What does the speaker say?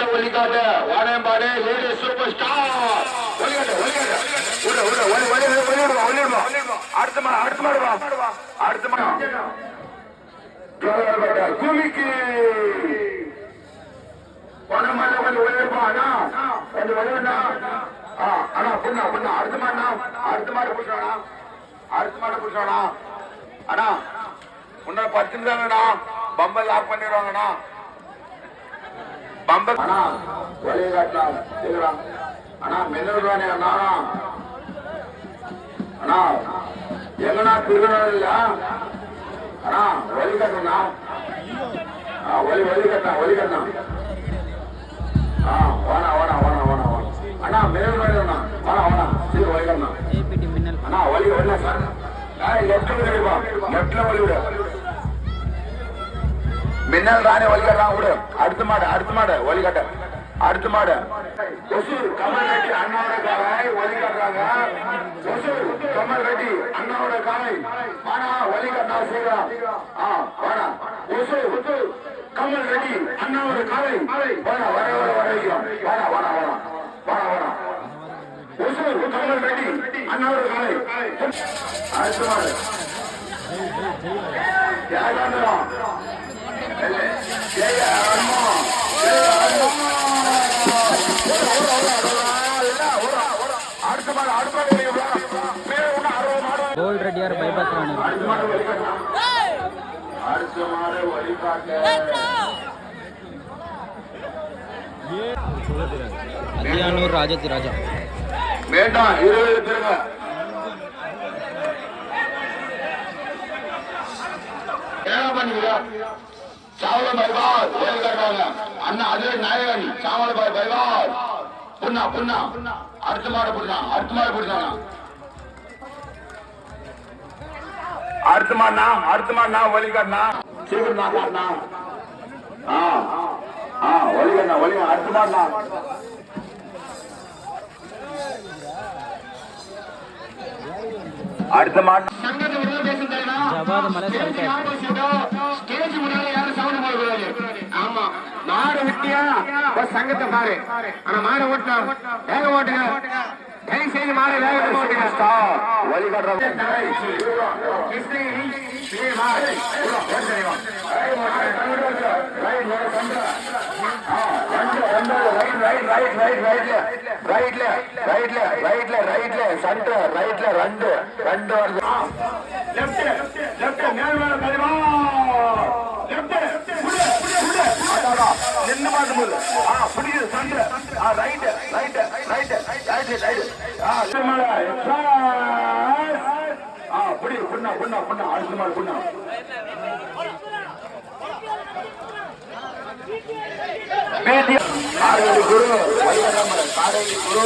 Star ஒலிகட்ட ஒலிகட்ட விடு விடு ஒலி ஒலி ஒலி விடுவா ஒலி விடுவா அடுத்த மாடு அடுத்த மாடு அடுத்த மாடு குமிக்கு பணமல்ல கொஞ்சம் ஒளியிருப்பா அண்ணா. கொஞ்சம் ஆ அண்ணா புண்ணா புண்ணா. அடுத்த மாடுண்ணா அடுத்த மாடு புடிச்சானா? அடுத்த மாடு புடிச்சானா? அண்ணா உன்ன பத்து நிமிஷம்ண்ணா பம்பை லாக் பண்ணிடுவாங்கண்ணா. பம்பை. அண்ணா ஒளிய காட்டலாம் கேக்குறான் அண்ணா மென்னூர்வானே அண்ணா அண்ணா. எங்கண்ணா திருநெல்வேலியா அண்ணா ஒலி கட்டணா ஒலி ஒலி கட்டா ஒலி கட்டா ஆ வாணா வாணா வாணா வாணா வாணா அண்ணா மேல் வேணும்ண்ணா வாணா வாணா சீக்கிரம் மின்னல். அண்ணா ஒலி ஒலி சார். லெஃப்ட்ல விடுப்பா லெஃப்ட்ல ஒலி விடு. மின்னல் ராணி ஒலி விடு. அடுத்த மாடு அடுத்த மாடு வழிகாட்ட. அடுத்த மாடு. ஒசூர் கமல் ரெட்டி அண்ணாவோட காலை வழிகாட்டுறாங்க. ஒசூர் கமல் ரெட்டி அண்ணாவோட காலை. வாணா வழிகாட்டா கட்டா சீக்கிரம். ஆ ஒசூர் கமல் ரெட்டி அண்ணாவோட காலை. வாணா வர வர வர வைக்கிறோம் வாணா வாணா வாணா வாணா வாணா ஒசூர் கமல் ரெட்டி அண்ணாவோட காலை. அடுத்த மாடு. யாரும் கோல்ட் ரெட்டியார் பைபாஸ் ராணி அடுத்த ராஜா. வேண்டாம் இருபது பேருங்க என்ன பண்ணுங்க சாவல பைபால் கோயில் கட்டுறாங்க அண்ணா அது நாயகன் சாவல பாய் பைபால் புண்ணா புண்ணா. அடுத்த மாடு பிடிச்சான் அடுத்த மாடு பிடிச்சானா அடுத்த மாடுனா அடுத்த மாடுனா வழி காட்டினா சீக்கிரம் நான் காட்டினா ஆ ஆ வழி காட்டினா வழி அடுத்த மாடுனா அடுத்த மாடு. மாடு ஓட்டியா ஒரு சங்கத்தை பாரு ஆனா மாடு ஓட்டினா வேக ஓட்டுங்க தயவு செய்து மாடு வேக ஓட்டுங்க வழி ரைட்ல ரைட்ல ரைட்ல ரைட்ல சென்டர் ரைட்ல ரெண்டு ரெண்டு வருது மேல் மேல தலைவா லெஃப்ட் புடி புடி புடி அடடா என்ன பாத்து போடு ஆ புடி சென்டர் ஆ right right right right right ஆ மேல ஆ புடி புண்ணா புண்ணா புண்ணா அடுத்த மேல புண்ணா. வேண்டிய காரைக்குடி குரு வைகராமர் காரைக்குடி குரு.